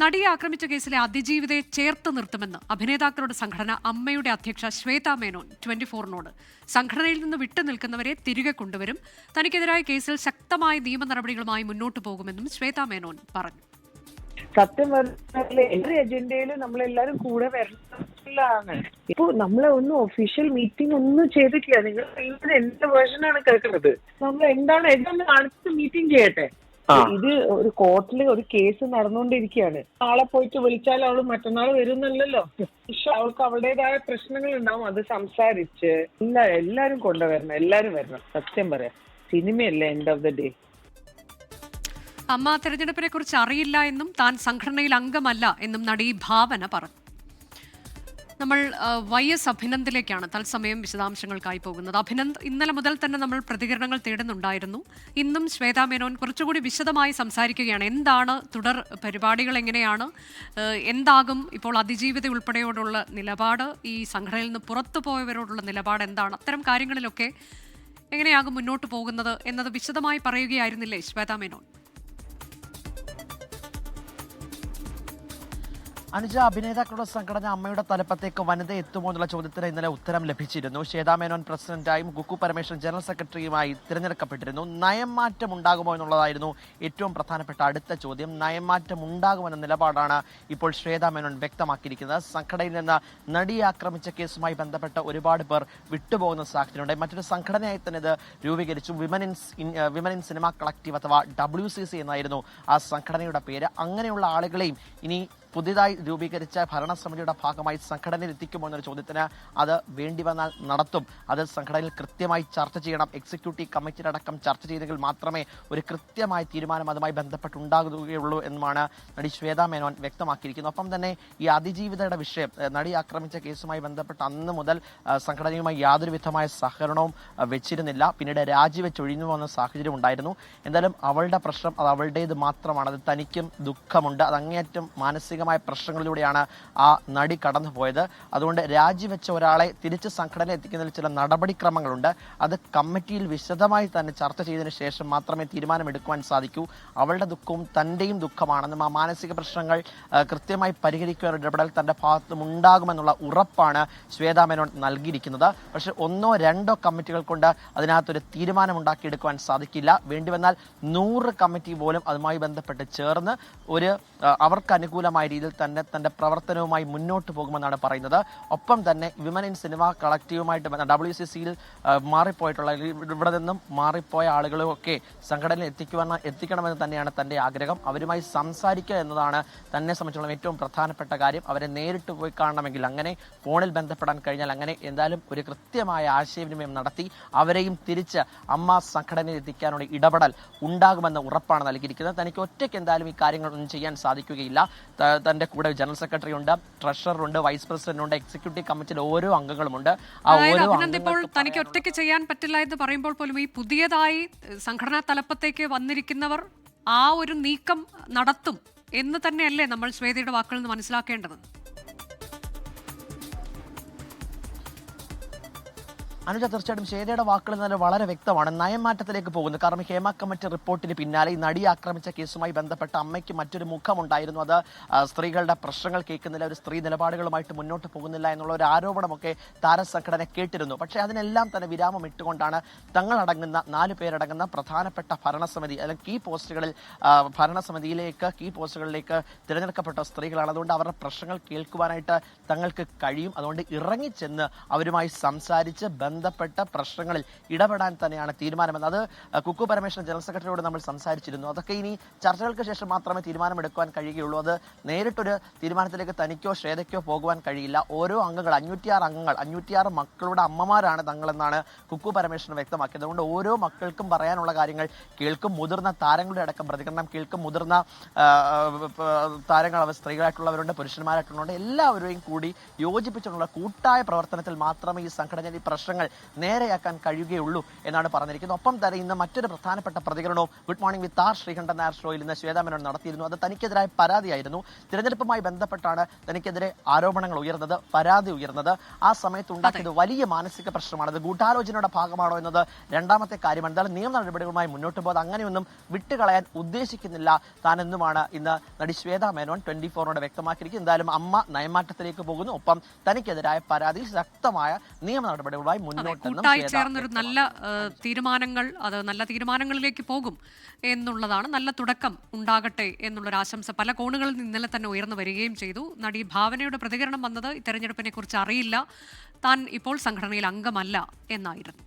നടിയെ ആക്രമിച്ച കേസിലെ അതിജീവിതയെ ചേർത്ത് നിർത്തുമെന്ന് അഭിനേതാക്കളുടെ സംഘടന അമ്മയുടെ അധ്യക്ഷ ശ്വേത മേനോൻ ട്വന്റി ഫോറിനോട് സംഘടനയിൽ നിന്ന് വിട്ടു നിൽക്കുന്നവരെ തിരികെ കൊണ്ടുവരും. തനിക്കെതിരായ കേസിൽ ശക്തമായ നിയമ നടപടികളുമായി മുന്നോട്ടു പോകുമെന്നും ശ്വേത മേനോൻ പറഞ്ഞു. സത്യം പറഞ്ഞാൽ എന്റെ അജണ്ടയിലും നമ്മളെല്ലാരും കൂടെ വരണമാണ് ഇപ്പൊ നമ്മളെ ഒന്നും ഒഫീഷ്യൽ മീറ്റിംഗ് ഒന്നും ചെയ്തിട്ടില്ല. നിങ്ങൾ എന്റെ വേർഷനാണ് കേൾക്കുന്നത്. നമ്മൾ എന്താണ് എന്താണ് അടുത്ത മീറ്റിംഗ് ചെയ്യട്ടെ? ഇത് ഒരു കോർട്ടിൽ ഒരു കേസ് നടന്നുകൊണ്ടിരിക്കുകയാണ്. ആളെ പോയിട്ട് വിളിച്ചാൽ അവൾ മറ്റന്നാൾ വരുന്നല്ലോ പക്ഷെ അവൾക്ക് അവളുടേതായ പ്രശ്നങ്ങൾ ഉണ്ടാവും അത് സംസാരിച്ച് എല്ലാ എല്ലാരും കൊണ്ടുവരണം. എല്ലാരും വരണം. സത്യം പറയാം. സിനിമയല്ലേ end of the day AMMA തെരഞ്ഞെടുപ്പിനെ കുറിച്ച് അറിയില്ല എന്നും താൻ സംഘടനയിൽ അംഗമല്ല എന്നും നടി ഭാവന പറഞ്ഞു. നമ്മൾ വൈ എസ് അഭിനന്ദിലേക്കാണ് തത്സമയം വിശദാംശങ്ങൾക്കായി പോകുന്നത്. അഭിനന്ദ് ഇന്നലെ മുതൽ തന്നെ നമ്മൾ പ്രതികരണങ്ങൾ തേടുന്നുണ്ടായിരുന്നു. ഇന്നും ശ്വേതാ മേനോൻ കുറച്ചുകൂടി വിശദമായി സംസാരിക്കുകയാണ്. എന്താണ് തുടർ പരിപാടികൾ എങ്ങനെയാണ്? എന്താകും? ഇപ്പോൾ അതിജീവിത ഉൾപ്പെടെയോടുള്ള നിലപാട് ഈ സംഘടനയിൽ നിന്ന് പുറത്തു പോയവരോടുള്ള നിലപാട് എന്താണ്? അത്തരം കാര്യങ്ങളിലൊക്കെ എങ്ങനെയാകും മുന്നോട്ട് പോകുന്നത് എന്നത് വിശദമായി പറയുകയായിരുന്നില്ലേ ശ്വേതാ മേനോൻ? അനുജ അഭിനേതാക്കളുടെ സംഘടന അമ്മയുടെ തലപ്പത്തേക്ക് വനിത എത്തുമോ എന്നുള്ള ചോദ്യത്തിന് ഇന്നലെ ഉത്തരം ലഭിച്ചിരുന്നു. ശ്വേതാ മേനോൻ പ്രസിഡന്റായും ഗുക്കു പരമേശ്വരൻ ജനറൽ സെക്രട്ടറിയുമായി തിരഞ്ഞെടുക്കപ്പെട്ടിരുന്നു. നയംമാറ്റം ഉണ്ടാകുമോ എന്നുള്ളതായിരുന്നു ഏറ്റവും പ്രധാനപ്പെട്ട അടുത്ത ചോദ്യം. നയംമാറ്റം ഉണ്ടാകുമെന്ന നിലപാടാണ് ഇപ്പോൾ ശ്വേതാ മേനോൻ വ്യക്തമാക്കിയിരിക്കുന്നത്. സംഘടനയിൽ നിന്ന് നടിയെ ആക്രമിച്ച കേസുമായി ബന്ധപ്പെട്ട ഒരുപാട് പേർ വിട്ടുപോകുന്ന സാഹചര്യമുണ്ട്. മറ്റൊരു സംഘടനയായി തന്നെ ഇത് രൂപീകരിച്ചു. Women in women in cinema collective അഥവാ ഡബ്ല്യു സി സി എന്നായിരുന്നു ആ സംഘടനയുടെ പേര്. അങ്ങനെയുള്ള ആളുകളെയും ഇനി പുതിയതായി രൂപീകരിച്ച ഭരണസമിതിയുടെ ഭാഗമായി സംഘടനയിൽ എത്തിക്കുമോ എന്നൊരു ചോദ്യത്തിന് അത് വേണ്ടി വന്നാൽ നടത്തും. അത് സംഘടനയിൽ കൃത്യമായി ചർച്ച ചെയ്യണം. എക്സിക്യൂട്ടീവ് കമ്മിറ്റിയുടെ അടക്കം ചർച്ച ചെയ്തെങ്കിൽ മാത്രമേ ഒരു കൃത്യമായ തീരുമാനം അതുമായി ബന്ധപ്പെട്ടുണ്ടാകുകയുള്ളൂ എന്നുമാണ് നടി ശ്വേതാ മേനോൻ വ്യക്തമാക്കിയിരിക്കുന്നത്. ഒപ്പം തന്നെ ഈ അതിജീവിതയുടെ വിഷയം നടി ആക്രമിച്ച കേസുമായി ബന്ധപ്പെട്ട് അന്ന് മുതൽ സംഘടനയുമായി യാതൊരു വിധമായ സഹകരണവും വെച്ചിരുന്നില്ല. പിന്നീട് രാജിവെച്ച് ഒഴിഞ്ഞു സാഹചര്യം ഉണ്ടായിരുന്നു. എന്തായാലും അവളുടെ പ്രശ്നം അത് അവളുടേത് മാത്രമാണ്. അത് തനിക്കും ദുഃഖമുണ്ട്. അത് അങ്ങേയറ്റം മാനസികമായ പ്രശ്നങ്ങളിലൂടെയാണ് ആ നടി കടന്നു പോയത് അതുകൊണ്ട് രാജിവെച്ച ഒരാളെ തിരിച്ച് സംഘടന എത്തിക്കുന്നതിൽ ചില നടപടിക്രമങ്ങളുണ്ട്. അത് കമ്മിറ്റിയിൽ വിശദമായി തന്നെ ചർച്ച ചെയ്തതിന് ശേഷം മാത്രമേ തീരുമാനമെടുക്കുവാൻ സാധിക്കൂ. അവളുടെ ദുഃഖവും തന്റെയും ദുഃഖമാണെന്നും ആ മാനസിക പ്രശ്നങ്ങൾ കൃത്യമായി പരിഹരിക്കുവാൻ ഇടപെടൽ തന്റെ ഭാഗത്തും ഉണ്ടാകുമെന്നുള്ള ഉറപ്പാണ് ശ്വേതാ മേനോൻ നൽകിയിരിക്കുന്നത്. പക്ഷെ ഒന്നോ രണ്ടോ കമ്മിറ്റികൾ കൊണ്ട് അതിനകത്തൊരു തീരുമാനം ഉണ്ടാക്കിയെടുക്കുവാൻ സാധിക്കില്ല. വേണ്ടി വന്നാൽ നൂറ് കമ്മിറ്റി പോലും അതുമായി ബന്ധപ്പെട്ട് ചേർന്ന് ഒരു അവർക്ക് രീതിയിൽ തന്നെ തന്റെ പ്രവർത്തനവുമായി മുന്നോട്ട് പോകുമെന്നാണ് പറയുന്നത്. ഒപ്പം തന്നെ വിമൻ ഇൻ സിനിമ കളക്റ്റീവുമായിട്ട് ഡബ്ല്യു സി സിയിൽ മാറിപ്പോയിട്ടുള്ള ഇവിടെ നിന്നും മാറിപ്പോയ ആളുകളെയൊക്കെ സംഘടനയിൽ എത്തിക്കുവാൻ എത്തിക്കണമെന്ന് തന്നെയാണ് തന്റെ ആഗ്രഹം. അവരുമായി സംസാരിക്കുക എന്നതാണ് തന്നെ സംബന്ധിച്ചുള്ള ഏറ്റവും പ്രധാനപ്പെട്ട കാര്യം. അവരെ നേരിട്ട് പോയി കാണണമെങ്കിൽ അങ്ങനെ ഫോണിൽ ബന്ധപ്പെടാൻ കഴിഞ്ഞാൽ അങ്ങനെ എന്തായാലും ഒരു കൃത്യമായ ആശയവിനിമയം നടത്തി അവരെയും തിരിച്ച് അമ്മ സംഘടനയിൽ എത്തിക്കാനുള്ള ഇടപെടൽ ഉണ്ടാകുമെന്ന ഉറപ്പാണ് നൽകിയിരിക്കുന്നത്. തനിക്ക് ഒറ്റയ്ക്ക് എന്തായാലും ഈ കാര്യങ്ങളൊന്നും ചെയ്യാൻ സാധിക്കുകയില്ല. തന്റെ കൂടെ ജനറൽ സെക്രട്ടറി ഉണ്ട് ട്രഷറർ ഉണ്ട് വൈസ് പ്രസിഡന്റ് ഉണ്ട് എക്സിക്യൂട്ടീവ് കമ്മിറ്റിയിൽ ഓരോ അംഗങ്ങളുമുണ്ട്. ആ അതായത് ഓരോ ഇപ്പോൾ തനിക്ക് ഒറ്റയ്ക്ക് ചെയ്യാൻ പറ്റില്ല എന്ന് പറയുമ്പോൾ പോലും ഈ പുതിയതായി സംഘടനാ തലപ്പത്തേക്ക് വന്നിരിക്കുന്നവർ ആ ഒരു നീക്കം നടത്തും എന്ന് തന്നെയല്ലേ നമ്മൾ ശ്വേതയുടെ വാക്കുകളിൽ നിന്ന് മനസ്സിലാക്കേണ്ടത്? അനുജ തീർച്ചയായിട്ടും ശേരയുടെ വാക്കുകൾ തന്നെ വളരെ വ്യക്തമാണ്. നയമാറ്റത്തിലേക്ക് പോകുന്നു. കാരണം ഹേമ കമ്മിറ്റി റിപ്പോർട്ടിന് പിന്നാലെ ഈ നടി ആക്രമിച്ച കേസുമായി ബന്ധപ്പെട്ട അമ്മയ്ക്ക് മറ്റൊരു മുഖമുണ്ടായിരുന്നു. അത് സ്ത്രീകളുടെ പ്രശ്നങ്ങൾ കേൾക്കുന്നില്ല. ഒരു സ്ത്രീ നിലപാടുകളുമായിട്ട് മുന്നോട്ട് പോകുന്നില്ല എന്നുള്ള ഒരു ആരോപണമൊക്കെ താരസംഘടന കേട്ടിരുന്നു. പക്ഷേ അതിനെല്ലാം തന്നെ വിരാമം ഇട്ടുകൊണ്ടാണ് തങ്ങളടങ്ങുന്ന നാല് പേരടങ്ങുന്ന പ്രധാനപ്പെട്ട ഭരണസമിതി അല്ലെങ്കിൽ കീ പോസ്റ്റുകളിൽ ഭരണസമിതിയിലേക്ക് കീ പോസ്റ്റുകളിലേക്ക് തിരഞ്ഞെടുക്കപ്പെട്ട സ്ത്രീകളാണ്. അതുകൊണ്ട് അവരുടെ പ്രശ്നങ്ങൾ കേൾക്കുവാനായിട്ട് തങ്ങൾക്ക് കഴിയും. അതുകൊണ്ട് ഇറങ്ങിച്ചെന്ന് അവരുമായി സംസാരിച്ച് ബന്ധപ്പെട്ട പ്രശ്നങ്ങളിൽ ഇടപെടാൻ തന്നെയാണ് തീരുമാനമെന്ന്. അത് കുക്കു പരമേശ്വരൻ ജനറൽ സെക്രട്ടറിയോട് നമ്മൾ സംസാരിച്ചിരുന്നു. അതൊക്കെ ഇനി ചർച്ചകൾക്ക് ശേഷം മാത്രമേ തീരുമാനമെടുക്കുവാൻ കഴിയുകയുള്ളൂ. അത് നേരിട്ടൊരു തീരുമാനത്തിലേക്ക് തനിക്കോ ശ്വേതയ്ക്കോ പോകുവാൻ കഴിയില്ല. ഓരോ അംഗങ്ങൾ അഞ്ഞൂറ്റിയാറ് അംഗങ്ങൾ അഞ്ഞൂറ്റിയാറ് മക്കളുടെ അമ്മമാരാണ് തങ്ങളെന്നാണ് കുക്കു പരമേശ്വരൻ വ്യക്തമാക്കിയത്. അതുകൊണ്ട് ഓരോ മക്കൾക്കും പറയാനുള്ള കാര്യങ്ങൾ കേൾക്കും. മുതിർന്ന താരങ്ങളുടെ അടക്കം പ്രതികരണം കേൾക്കും. മുതിർന്ന താരങ്ങൾ അവർ സ്ത്രീകളായിട്ടുള്ളവരുണ്ട് പുരുഷന്മാരായിട്ടുള്ളവരുണ്ട്. എല്ലാവരെയും കൂടി യോജിപ്പിച്ചിട്ടുള്ള കൂട്ടായ പ്രവർത്തനത്തിൽ മാത്രമേ ഈ സംഘടനയിൽ ഈ പ്രശ്നങ്ങൾ കാര്യങ്ങൾ നേരെയാക്കാൻ കഴിയുകയുള്ളൂ എന്നാണ് പറഞ്ഞിരിക്കുന്നത്. ഒപ്പം തന്നെ ഇന്ന് മറ്റൊരു പ്രധാനപ്പെട്ട പ്രതികരണവും good morning with R Sreekandan Nair ഷോയിൽ ഇന്ന് ശ്വേതാമനോട് നടത്തിയിരുന്നു. അത് തനിക്കെതിരായ പരാതിയായിരുന്നു. തിരഞ്ഞെടുപ്പുമായി ബന്ധപ്പെട്ടാണ് തനിക്കെതിരെ ആരോപണങ്ങൾ ഉയർന്നത് പരാതി ഉയർന്നത്. ആ സമയത്ത് ഉണ്ടാക്കിയത് വലിയ മാനസിക പ്രശ്നമാണ്. അത് ഗൂഢാലോചനയുടെ ഭാഗമാണോ എന്നത് രണ്ടാമത്തെ കാര്യമാണ് എന്തായാലും നിയമ നടപടികളുമായി മുന്നോട്ട് പോകുന്നത് അങ്ങനെയൊന്നും വിട്ടുകളയാൻ ഉദ്ദേശിക്കുന്നില്ല. താനെന്നുമാണ് ഇന്ന് നടി ശ്വേതാ മേനോൻ ട്വന്റി ഫോറിനോട് വ്യക്തമാക്കിയിരിക്കുന്നത്. എന്തായാലും അമ്മ നയമാറ്റത്തിലേക്ക് പോകുന്നു. ഒപ്പം തനിക്കെതിരായ പരാതിയിൽ ശക്തമായ നിയമ നടപടികളുമായി അതെ മുന്നോട്ടെന്നും കൂട്ടായി ചേർന്നൊരു നല്ല തീരുമാനങ്ങൾ അത് നല്ല തീരുമാനങ്ങളിലേക്ക് പോകും എന്നുള്ളതാണ് നല്ല തുടക്കം ഉണ്ടാകട്ടെ എന്നുള്ളൊരു ആശംസ. പല കോണുകളിൽ നിന്ന് ഇന്നലെ തന്നെ ഉയർന്നു വരികയും ചെയ്തു. നടി ഭാവനയുടെ പ്രതികരണം വന്നത് തെരഞ്ഞെടുപ്പിനെ കുറിച്ച് അറിയില്ല. താൻ ഇപ്പോൾ സംഘടനയിൽ അംഗമല്ല എന്നായിരുന്നു.